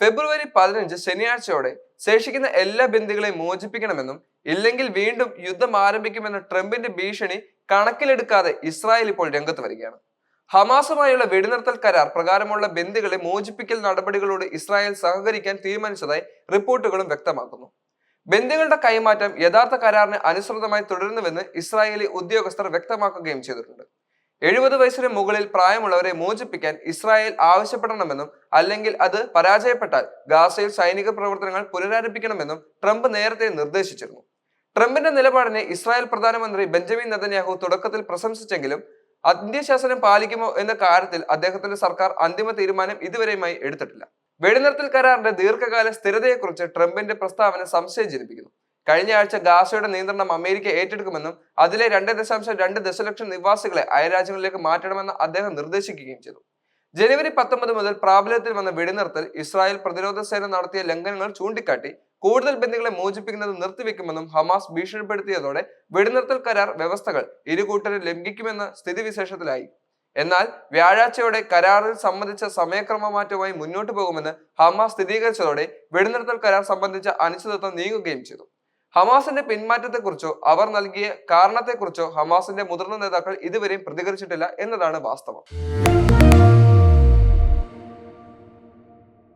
ഫെബ്രുവരി പതിനഞ്ച് ശനിയാഴ്ചയോടെ ശേഷിക്കുന്ന എല്ലാ ബന്ദികളെയും മോചിപ്പിക്കണമെന്നും ഇല്ലെങ്കിൽ വീണ്ടും യുദ്ധം ആരംഭിക്കുമെന്ന ട്രംപിന്റെ ഭീഷണി കണക്കിലെടുക്കാതെ ഇസ്രായേൽ ഇപ്പോൾ രംഗത്ത് വരികയാണ്. ഹമാസുമായുള്ള വെടിനിർത്തൽ കരാർ പ്രകാരമുള്ള ബന്ദികളെ മോചിപ്പിക്കൽ നടപടികളോട് ഇസ്രായേൽ സഹകരിക്കാൻ തീരുമാനിച്ചതായി റിപ്പോർട്ടുകളും വ്യക്തമാക്കുന്നു. ബന്ദികളുടെ കൈമാറ്റം യഥാർത്ഥ കരാറിന് അനുസൃതമായി തുടരുന്നുവെന്ന് ഇസ്രായേലി ഉദ്യോഗസ്ഥർ വ്യക്തമാക്കുകയും ചെയ്തിട്ടുണ്ട്. എഴുപത് വയസ്സിന് മുകളിൽ പ്രായമുള്ളവരെ മോചിപ്പിക്കാൻ ഇസ്രായേൽ ആവശ്യപ്പെടണമെന്നും അല്ലെങ്കിൽ അത് പരാജയപ്പെട്ടാൽ ഗാസയിൽ സൈനിക പ്രവർത്തനങ്ങൾ പുനരാരംഭിക്കണമെന്നും ട്രംപ് നേരത്തെ നിർദ്ദേശിച്ചിരുന്നു. ട്രംപിന്റെ നിലപാടിനെ ഇസ്രായേൽ പ്രധാനമന്ത്രി ബെഞ്ചമിൻ നെതന്യാഹു തുടക്കത്തിൽ പ്രശംസിച്ചെങ്കിലും അന്ത്യശാസനം പാലിക്കുമോ എന്ന കാര്യത്തിൽ അദ്ദേഹത്തിന്റെ സർക്കാർ അന്തിമ തീരുമാനം ഇതുവരെയുമായി എടുത്തിട്ടില്ല. വെടിനിർത്തൽ കരാറിന്റെ ദീർഘകാല സ്ഥിരതയെക്കുറിച്ച് ട്രംപിന്റെ പ്രസ്താവന സംശയം ജനിപ്പിക്കുന്നു. കഴിഞ്ഞ ആഴ്ച ഗാസയുടെ നിയന്ത്രണം അമേരിക്ക ഏറ്റെടുക്കുമെന്നും അതിലെ രണ്ട് ദശാംശം രണ്ട് ദശലക്ഷം നിവാസികളെ അയൽരാജ്യങ്ങളിലേക്ക് മാറ്റണമെന്ന് അദ്ദേഹം നിർദ്ദേശിക്കുകയും ചെയ്തു. ജനുവരി പത്തൊമ്പത് മുതൽ പ്രാബല്യത്തിൽ വന്ന വെടിനിർത്തൽ ഇസ്രായേൽ പ്രതിരോധ സേന നടത്തിയ ലംഘനങ്ങൾ ചൂണ്ടിക്കാട്ടി കൂടുതൽ ബന്ദികളെ മോചിപ്പിക്കുന്നത് നിർത്തിവെക്കുമെന്നും ഹമാസ് ഭീഷണിപ്പെടുത്തിയതോടെ വെടിനിർത്തൽ കരാർ വ്യവസ്ഥകൾ ഇരു കൂട്ടരും ലംഘിക്കുമെന്ന സ്ഥിതിവിശേഷത്തിലായി. എന്നാൽ വ്യാഴാഴ്ചയോടെ കരാറിൽ സംബന്ധിച്ച സമയക്രമമാറ്റവുമായി മുന്നോട്ടു പോകുമെന്ന് ഹമാസ് സ്ഥിരീകരിച്ചതോടെ വെടിനിർത്തൽ കരാർ സംബന്ധിച്ച അനിശ്ചിതത്വം നീങ്ങുകയും ചെയ്തു. ഹമാസിന്റെ പിന്മാറ്റത്തെക്കുറിച്ചോ അവർ നൽകിയ കാരണത്തെക്കുറിച്ചോ ഹമാസിന്റെ മുതിർന്ന നേതാക്കൾ ഇതുവരെയും പ്രതികരിച്ചിട്ടില്ല എന്നതാണ് വാസ്തവം.